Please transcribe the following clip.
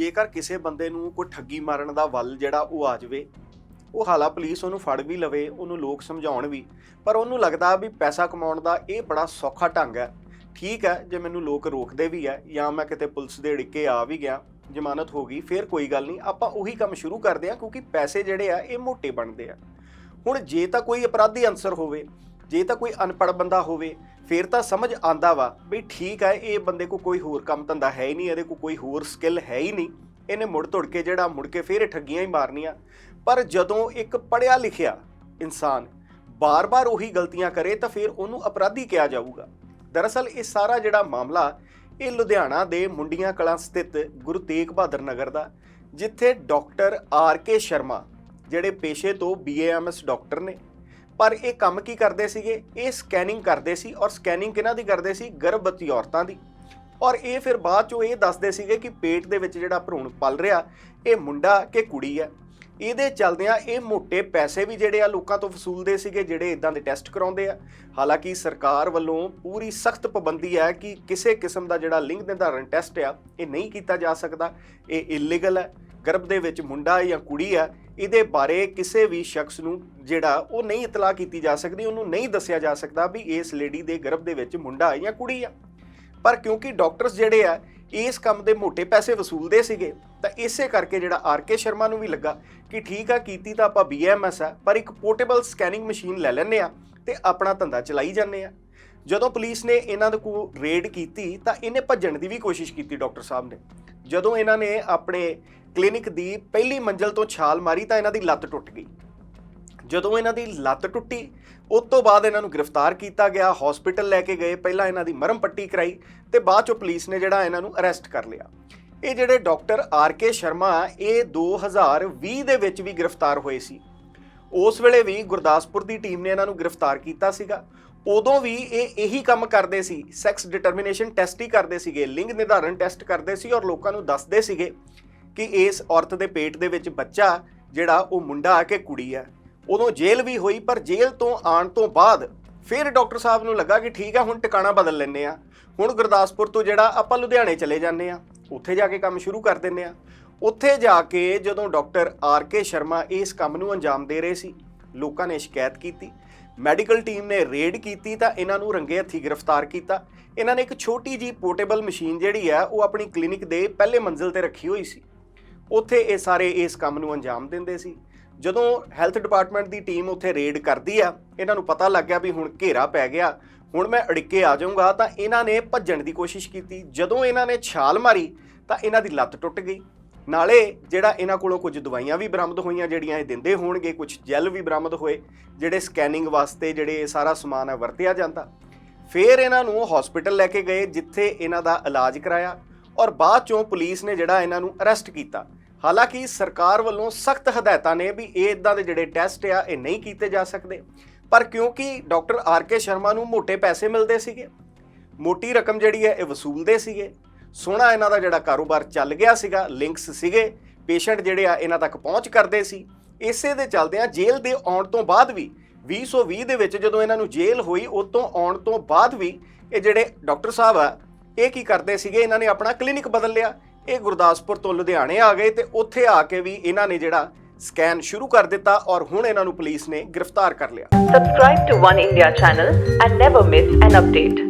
ਜੇਕਰ ਕਿਸੇ ਬੰਦੇ ਨੂੰ ਕੋਈ ਠੱਗੀ ਮਾਰਨ ਦਾ ਵੱਲ ਜਿਹੜਾ ਉਹ ਆ ਜਾਵੇ, ਉਹ ਹਾਲਾ ਪੁਲਿਸ ਉਹਨੂੰ ਫੜ ਵੀ ਲਵੇ, ਉਹਨੂੰ ਲੋਕ ਸਮਝਾਉਣ ਵੀ, ਪਰ ਉਹਨੂੰ ਲੱਗਦਾ ਵੀ ਪੈਸਾ ਕਮਾਉਣ ਦਾ ਇਹ ਬੜਾ ਸੌਖਾ ਢੰਗ ਹੈ। ਠੀਕ ਹੈ, ਜੇ ਮੈਨੂੰ ਲੋਕ ਰੋਕਦੇ ਵੀ ਹੈ ਜਾਂ ਮੈਂ ਕਿਤੇ ਪੁਲਿਸ ਦੇ ਢਿੱਕੇ ਆ ਵੀ ਗਿਆ, ਜ਼ਮਾਨਤ ਹੋ ਗਈ, ਫਿਰ ਕੋਈ ਗੱਲ ਨਹੀਂ, ਆਪਾਂ ਉਹੀ ਕੰਮ ਸ਼ੁਰੂ ਕਰਦੇ ਆ ਕਿਉਂਕਿ ਪੈਸੇ ਜਿਹੜੇ ਆ ਇਹ ਮੋਟੇ ਬਣਦੇ ਆ। ਹੁਣ ਜੇ ਤਾਂ ਕੋਈ ਅਪਰਾਧੀ ਅਨਸਰ ਹੋਵੇ ਜੇ ਤਾਂ ਕੋਈ ਅਨਪੜ੍ਹ ਬੰਦਾ ਹੋਵੇ, ਫਿਰ ਤਾਂ ਸਮਝ ਆਂਦਾ ਵਾ ਵੀ ਠੀਕ ਹੈ, ਇਹ ਬੰਦੇ ਕੋ ਕੋਈ ਹੋਰ ਕੰਮ ਧੰਦਾ ਹੈ ਹੀ ਨਹੀਂ, ਇਹਦੇ ਕੋ ਕੋਈ ਹੋਰ ਸਕਿੱਲ ਹੈ ਹੀ ਨਹੀਂ। ਇਹਨੇ ਮੁੜ ਤੁੜ ਕੇ ਜਿਹੜਾ ਮੁੜ ਕੇ ਫਿਰ ਠੱਗੀਆਂ ਹੀ ਮਾਰਨੀਆਂ। ਪਰ ਜਦੋਂ ਇੱਕ ਪੜਿਆ ਲਿਖਿਆ ਇਨਸਾਨ ਬਾਰ-ਬਾਰ ਉਹੀ ਗਲਤੀਆਂ ਕਰੇ, ਤਾਂ ਫਿਰ ਉਹਨੂੰ ਅਪਰਾਧੀ ਕਿਹਾ ਜਾਊਗਾ। ਦਰਅਸਲ ਇਹ ਸਾਰਾ ਜਿਹੜਾ ਮਾਮਲਾ, ਇਹ ਲੁਧਿਆਣਾ ਦੇ ਮੁੰਡੀਆਂ ਕਲਾਂ ਸਥਿਤ ਗੁਰੂ ਤੇਗ ਬਹਾਦਰ ਨਗਰ ਦਾ, ਜਿੱਥੇ ਡਾਕਟਰ ਆਰ ਕੇ ਸ਼ਰਮਾ, ਜਿਹੜੇ ਪੇਸ਼ੇ ਤੋਂ ਬੀਏਐਮਐਸ ਡਾਕਟਰ ਨੇ ਪਰ ਇਹ ਕੰਮ ਕੀ ਕਰਦੇ ਸੀਗੇ? ਇਹ ਸਕੈਨਿੰਗ ਕਰਦੇ ਸੀ ਔਰ ਸਕੈਨਿੰਗ ਕਿਹਨਾਂ ਦੀ ਕਰਦੇ ਸੀ? ਗਰਭਵਤੀ ਔਰਤਾਂ ਦੀ। ਔਰ ਇਹ ਫਿਰ ਬਾਅਦ ਚੋਂ ਇਹ ਦੱਸਦੇ ਸੀਗੇ ਕਿ ਪੇਟ ਦੇ ਵਿੱਚ ਜਿਹੜਾ ਭਰੂਣ ਪਲ ਰਿਹਾ, ਇਹ ਮੁੰਡਾ ਕਿ ਕੁੜੀ ਹੈ। ਇਹਦੇ ਚਲਦਿਆਂ ਇਹ ਮੋٹے ਪੈਸੇ ਵੀ ਜਿਹੜੇ ਆ ਲੋਕਾਂ ਤੋਂ ਵਸੂਲਦੇ ਸੀਗੇ, ਜਿਹੜੇ ਇਦਾਂ ਦੇ ਟੈਸਟ ਕਰਾਉਂਦੇ ਆ। ਹਾਲਾਂਕਿ ਸਰਕਾਰ ਵੱਲੋਂ ਪੂਰੀ ਸਖਤ ਪਾਬੰਦੀ ਹੈ ਕਿ ਕਿਸੇ ਕਿਸਮ ਦਾ ਜਿਹੜਾ ਲਿੰਗ ਨਿਰਧਾਰਨ ਟੈਸਟ ਆ, ਇਹ ਨਹੀਂ ਕੀਤਾ ਜਾ ਸਕਦਾ। ਇਹ ਇਲੀਗਲ ਹੈ। ਗਰਭ ਦੇ ਵਿੱਚ ਮੁੰਡਾ ਜਾਂ ਕੁੜੀ ਆ ਇਹਦੇ ਬਾਰੇ ਕਿਸੇ ਵੀ ਸ਼ਖਸ ਨੂੰ ਜਿਹੜਾ ਉਹ ਨਹੀਂ ਇਤਲਾਹ ਕੀਤੀ ਜਾ ਸਕਦੀ, ਉਹਨੂੰ ਨਹੀਂ ਦੱਸਿਆ ਜਾ ਸਕਦਾ ਵੀ ਇਸ ਲੇਡੀ ਦੇ ਗਰਭ ਦੇ ਵਿੱਚ ਮੁੰਡਾ ਜਾਂ ਕੁੜੀ ਆ। ਪਰ ਕਿਉਂਕਿ ਡਾਕਟਰਸ ਜਿਹੜੇ ਆ, ਇਸ ਕੰਮ ਦੇ ਮੋٹے ਪੈਸੇ ਵਸੂਲਦੇ ਸੀਗੇ, ਤਾਂ ਇਸੇ ਕਰਕੇ ਜਿਹੜਾ ਆਰ ਕੇ ਸ਼ਰਮਾ ਨੂੰ ਵੀ ਲੱਗਾ ਕਿ ਠੀਕ ਆ, ਕੀਤੀ ਤਾਂ ਆਪਾਂ ਬੀਐਮਐਸ ਆ, ਪਰ ਇੱਕ ਪੋਰਟੇਬਲ ਸਕੈਨਿੰਗ ਮਸ਼ੀਨ ਲੈ ਲੈਂਦੇ ਆ ਤੇ ਆਪਣਾ ਧੰਦਾ ਚਲਾਈ ਜਾਂਦੇ ਆ। ਜਦੋਂ ਪੁਲਿਸ ਨੇ ਇਹਨਾਂ ਦੇ ਕੋਲ ਰੇਡ ਕੀਤੀ, ਤਾਂ ਇਹਨੇ ਭੱਜਣ ਦੀ ਵੀ ਕੋਸ਼ਿਸ਼ ਕੀਤੀ ਡਾਕਟਰ ਸਾਹਿਬ ਨੇ। ਜਦੋਂ ਇਹਨਾਂ ਨੇ ਆਪਣੇ ਕਲੀਨਿਕ ਦੀ ਪਹਿਲੀ ਮੰਜ਼ਲ ਤੋਂ ਛਾਲ ਮਾਰੀ ਤਾਂ ਇਹਨਾਂ ਦੀ ਲੱਤ ਟੁੱਟ ਗਈ। ਜਦੋਂ ਇਹਨਾਂ ਦੀ ਲੱਤ ਟੁੱਟੀ, ਉਸ ਤੋਂ ਬਾਅਦ ਇਹਨਾਂ ਨੂੰ ਗ੍ਰਿਫਤਾਰ ਕੀਤਾ ਗਿਆ, ਹਸਪੀਟਲ ਲੈ ਕੇ ਗਏ, ਪਹਿਲਾਂ ਇਹਨਾਂ ਦੀ ਮਰਮ ਪੱਟੀ ਕਰਾਈ ਤੇ ਬਾਅਦ ਚੋਂ ਪੁਲਿਸ ਨੇ ਜਿਹੜਾ ਇਹਨਾਂ ਨੂੰ ਅਰੈਸਟ ਕਰ ਲਿਆ। ਇਹ ਜਿਹੜੇ ਡਾਕਟਰ ਆਰ ਕੇ ਸ਼ਰਮਾ ਇਹ 2020 ਦੇ ਵਿੱਚ ਵੀ ਗ੍ਰਿਫਤਾਰ ਹੋਏ ਸੀ। ਉਸ ਵੇਲੇ ਵੀ ਗੁਰਦਾਸਪੁਰ ਦੀ ਟੀਮ ਨੇ ਇਹਨਾਂ ਨੂੰ ਗ੍ਰਿਫਤਾਰ ਕੀਤਾ ਸੀਗਾ। ਉਦੋਂ ਵੀ ਇਹ ਇਹੀ ਕੰਮ ਕਰਦੇ ਸੀ ਸੈਕਸ ਡਿਟਰਮੀਨੇਸ਼ਨ ਟੈਸਟ ਹੀ ਕਰਦੇ ਸੀਗੇ, ਲਿੰਗ ਨਿਰਧਾਰਨ ਟੈਸਟ ਕਰਦੇ ਸੀ ਔਰ ਲੋਕਾਂ ਨੂੰ ਦੱਸਦੇ ਸੀਗੇ ਕਿ ਇਸ ਔਰਤ ਦੇ ਪੇਟ ਦੇ ਵਿੱਚ ਬੱਚਾ ਜਿਹੜਾ ਉਹ ਮੁੰਡਾ ਆ ਕੇ ਕੁੜੀ ਆ। ਉਦੋਂ ਜੇਲ੍ਹ ਵੀ ਹੋਈ, ਪਰ ਜੇਲ੍ਹ ਤੋਂ ਆਉਣ ਤੋਂ ਬਾਅਦ ਫਿਰ ਡਾਕਟਰ ਸਾਹਿਬ ਨੂੰ ਲੱਗਾ ਕਿ ਠੀਕ ਆ, ਹੁਣ ਟਿਕਾਣਾ ਬਦਲ ਲੈਂਦੇ ਆ। ਹੁਣ ਗੁਰਦਾਸਪੁਰ ਤੋਂ ਜਿਹੜਾ ਆਪਾਂ ਲੁਧਿਆਣੇ ਚਲੇ ਜਾਂਦੇ ਆ, ਉੱਥੇ ਜਾ ਕੇ ਕੰਮ ਸ਼ੁਰੂ ਕਰ ਦਿੰਦੇ ਆ। ਉੱਥੇ ਜਾ ਕੇ ਜਦੋਂ ਡਾਕਟਰ ਆਰ ਕੇ ਸ਼ਰਮਾ ਇਸ ਕੰਮ ਨੂੰ ਅੰਜਾਮ ਦੇ ਰਹੇ ਸੀ, ਲੋਕਾਂ ਨੇ ਸ਼ਿਕਾਇਤ ਕੀਤੀ। ਮੈਡੀਕਲ ਟੀਮ ਨੇ ਰੇਡ ਕੀਤੀ ਤਾਂ ਇਹਨਾਂ ਨੂੰ ਰੰਗੇ ਹੱਥੀ ਗ੍ਰਿਫਤਾਰ ਕੀਤਾ। ਇਹਨਾਂ ਨੇ ਇੱਕ ਛੋਟੀ ਜੀ ਪੋਰਟੇਬਲ ਮਸ਼ੀਨ ਜਿਹੜੀ ਆ ਉਹ ਆਪਣੀ ਕਲੀਨਿਕ ਦੇ ਪਹਿਲੇ ਮੰਜ਼ਿਲ ਤੇ ਰੱਖੀ ਹੋਈ ਸੀ। ਉੱਥੇ ਇਹ ਸਾਰੇ ਇਸ ਕੰਮ ਨੂੰ ਅੰਜਾਮ ਦਿੰਦੇ ਸੀ। ਜਦੋਂ ਹੈਲਥ ਡਿਪਾਰਟਮੈਂਟ ਦੀ ਟੀਮ ਉੱਥੇ ਰੇਡ ਕਰਦੀ ਆ, ਇਹਨਾਂ ਨੂੰ ਪਤਾ ਲੱਗ ਗਿਆ ਵੀ ਹੁਣ ਘੇਰਾ ਪੈ ਗਿਆ। ਹੁਣ ਮੈਂ ਅੜਿੱਕੇ ਆ ਜਾਊਂਗਾ ਤਾਂ ਇਹਨਾਂ ਨੇ ਭੱਜਣ ਦੀ ਕੋਸ਼ਿਸ਼ ਕੀਤੀ। ਜਦੋਂ ਇਹਨਾਂ ਨੇ ਛਾਲ ਮਾਰੀ ਤਾਂ ਇਹਨਾਂ ਦੀ ਲੱਤ ਟੁੱਟ ਗਈ। ਨਾਲੇ ਜਿਹੜਾ ਇਹਨਾਂ ਕੋਲੋਂ ਕੁਝ ਦਵਾਈਆਂ ਵੀ ਬਰਾਮਦ ਹੋਈਆਂ, ਜਿਹੜੀਆਂ ਇਹ ਦਿੰਦੇ ਹੋਣਗੇ, ਕੁਝ ਜੈਲ ਵੀ ਬਰਾਮਦ ਹੋਏ, ਜਿਹੜੇ ਸਕੈਨਿੰਗ ਵਾਸਤੇ ਜਿਹੜੇ ਇਹ ਸਾਰਾ ਸਮਾਨ ਹੈ ਵਰਤਿਆ ਜਾਂਦਾ। ਫਿਰ ਇਹਨਾਂ ਨੂੰ ਹਸਪੀਟਲ ਲੈ ਕੇ ਗਏ, ਜਿੱਥੇ ਇਹਨਾਂ ਦਾ ਇਲਾਜ ਕਰਾਇਆ ਔਰ ਬਾਅਦ ਚੋਂ ਪੁਲਿਸ ਨੇ ਜਿਹੜਾ ਇਹਨਾਂ ਨੂੰ ਅਰੈਸਟ ਕੀਤਾ। ਹਾਲਾਂਕਿ ਸਰਕਾਰ ਵੱਲੋਂ ਸਖਤ ਹਦਾਇਤਾਂ ਨੇ ਵੀ ਇਹ ਇਦਾਂ ਦੇ ਜਿਹੜੇ ਟੈਸਟ ਆ, ਇਹ ਨਹੀਂ ਕੀਤੇ ਜਾ ਸਕਦੇ। ਪਰ ਕਿਉਂਕਿ ਡਾਕਟਰ ਆਰ ਕੇ ਸ਼ਰਮਾ ਨੂੰ ਮੋٹے ਪੈਸੇ ਮਿਲਦੇ ਸੀਗੇ, ਮੋਟੀ ਰਕਮ ਜਿਹੜੀ ਹੈ ਇਹ ਵਸੂਲਦੇ ਸੀਗੇ ਸੋਹਣਾ ਇਹਨਾਂ ਦਾ ਜਿਹੜਾ ਕਾਰੋਬਾਰ ਚੱਲ ਗਿਆ ਸੀਗਾ ਲਿੰਕਸ ਸੀਗੇ ਪੇਸ਼ੈਂਟ ਜਿਹੜੇ ਆ ਇਹਨਾਂ ਤੱਕ ਪਹੁੰਚ ਕਰਦੇ ਸੀ। ਇਸੇ ਦੇ ਚੱਲਦਿਆਂ ਜੇਲ੍ਹ ਦੇ ਆਉਣ ਤੋਂ ਬਾਅਦ ਵੀ 2020 ਦੇ ਵਿੱਚ ਜਦੋਂ ਇਹਨਾਂ ਨੂੰ ਜੇਲ੍ਹ ਹੋਈ, ਉਸ ਆਉਣ ਤੋਂ ਬਾਅਦ ਵੀ ਇਹ ਜਿਹੜੇ ਡਾਕਟਰ ਸਾਹਿਬ ਆ, ਇਹ ਕੀ ਕਰਦੇ ਸੀਗੇ, ਇਹਨਾਂ ਨੇ ਆਪਣਾ ਕਲੀਨਿਕ ਬਦਲ ਲਿਆ। ਇਹ ਗੁਰਦਾਸਪੁਰ ਤੋਂ ਲੁਧਿਆਣੇ ਆ ਗਏ ਤੇ ਉੱਥੇ ਆ ਕੇ ਵੀ ਇਹਨਾਂ ਨੇ ਜਿਹੜਾ ਸਕੈਨ ਸ਼ੁਰੂ ਕਰ ਦਿੱਤਾ ਔਰ ਹੁਣ ਇਹਨਾਂ ਨੂੰ ਪੁਲਿਸ ਨੇ ਗ੍ਰਿਫਤਾਰ ਕਰ ਲਿਆ। Subscribe to One India channel and never miss an update.